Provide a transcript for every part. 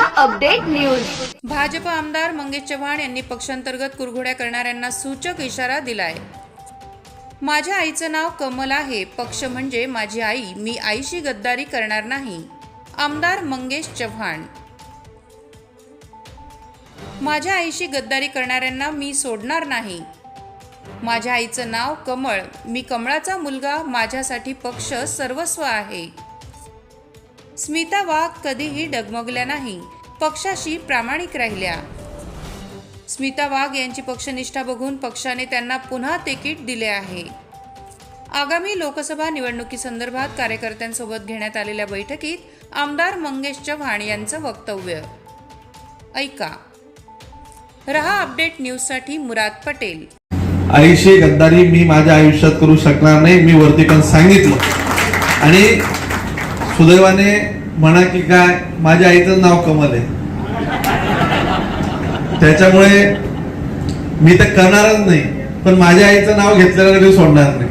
News. Bhajap आमदार मंगेश चव्हाण यांनी पक्षांतर्गत कुरघोड्या करणाऱ्यांना सूचक इशारा दिलाय. माझ्या आईचं नाव कमल आहे. पक्ष म्हणजे माझी आई. मी आईशी गद्दारी करणार नाही. आमदार मंगेश चव्हाण. माझ्या आईशी गद्दारी करणाऱ्यांना मी सोडणार नाही. माझ्या आईचं नाव कमळ. मी कमळाचा मुलगा. माझ्यासाठी पक्ष सर्वस्व आहे. स्मिता वाघ कधीही डगमगल्या नाही. पक्षाशी प्रामाणिक राहिल्या. स्मिता वाघ यांची पक्षनिष्ठा बघून पक्षाने त्यांना पुन्हा तिकीट दिले आहे. आगामी लोकसभा निवडणुकीसंदर्भात कार्यकर्त्यांसोबत घेण्यात आलेल्या बैठकीत आमदार मंगेश चव्हाण यांचं वक्तव्य. ऐका. रहा अपडेट न्यूजसाठी मुराद पटेल. आईशी गद्दारी मी माझ्या आयुष्यात करू शकणार नाही मी वरती पण सांगितलं. आणि सुदैवाने म्हणा की काय माझ्या आईचं नाव कमल आहे. त्याच्यामुळे मी तर करणारच नाही पण माझ्या आईचं नाव घेतलेलं कधी सोडणार नाही.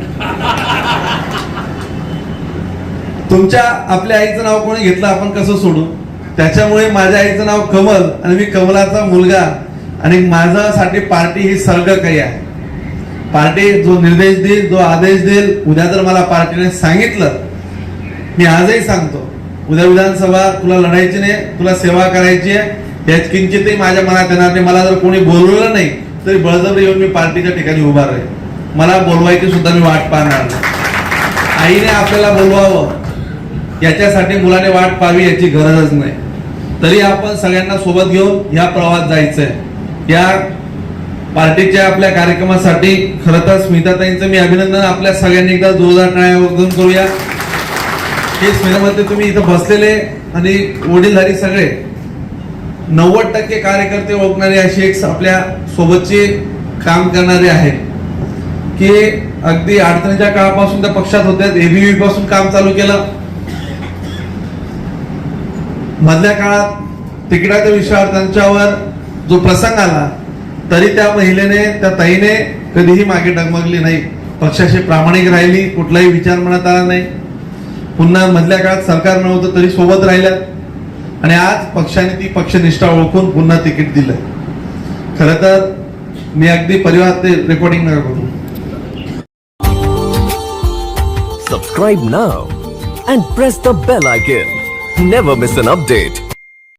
तुमच्या आपल्या आईचं नाव कोणी घेतलं आपण कसं सोडू? त्याच्यामुळे माझ्या आईचं नाव कमल आणि मी कमलाचा मुलगा आणि माझ्यासाठी पार्टी ही सर्ग काही आहे. पार्टी जो निर्देश देईल जो आदेश देईल उद्या जर मला पार्टीने सांगितलं मी आजही सांगतो. उद्या विधानसभा तुला लढायची नाही तुला सेवा करायची आहे. याच किंचितही माझ्या मनात येणार नाही. मला जर कोणी बोलवलं नाही तरी बळजबरी येऊन मी पार्टीच्या ठिकाणी उभा राहील. मला बोलवायची सुद्धा मी वाट पाहणार नाही. आईने आपल्याला बोलवावं. याच्यासाठी मुलाने वाट पाहावी याची गरजच नाही. तरी आपण सगळ्यांना सोबत घेऊन या प्रवास जायचंय. या पार्टीच्या आपल्या कार्यक्रमासाठी खरं तर स्मिताताईंचं मी अभिनंदन. आपल्या सगळ्यांनी एकदा जोरदार टाळ्या करूया. तेच महिन्यामध्ये तुम्ही इथं बसलेले आणि वडीलधारी सगळे नव्वद टक्के कार्यकर्ते ओळखणारे अशी एक आपल्या सोबतचे काम करणारे आहेत. की अगदी अडचणीच्या काळापासून त्या पक्षात होत्या एबीव्ही पासून काम चालू केलं. मधल्या काळात तिकिटाच्या विषयावर त्यांच्यावर जो प्रसंग आला तरी त्या महिलेने त्या ताईने कधीही मागे डगमगली नाही. पक्षाशी प्रामाणिक राहिली कुठलाही विचार म्हणत आला नाही. पुन्हा मधल्या काळात सरकार नव्हतं तरी सोबत राहिल्या. आणि आज पक्षाने ती पक्षनिष्ठा ओळखून पुन्हा तिकीट दिलं. खर तर मी अगदी परिवार ते रेकॉर्डिंग नका करू. Subscribe now and press the bell icon never miss an update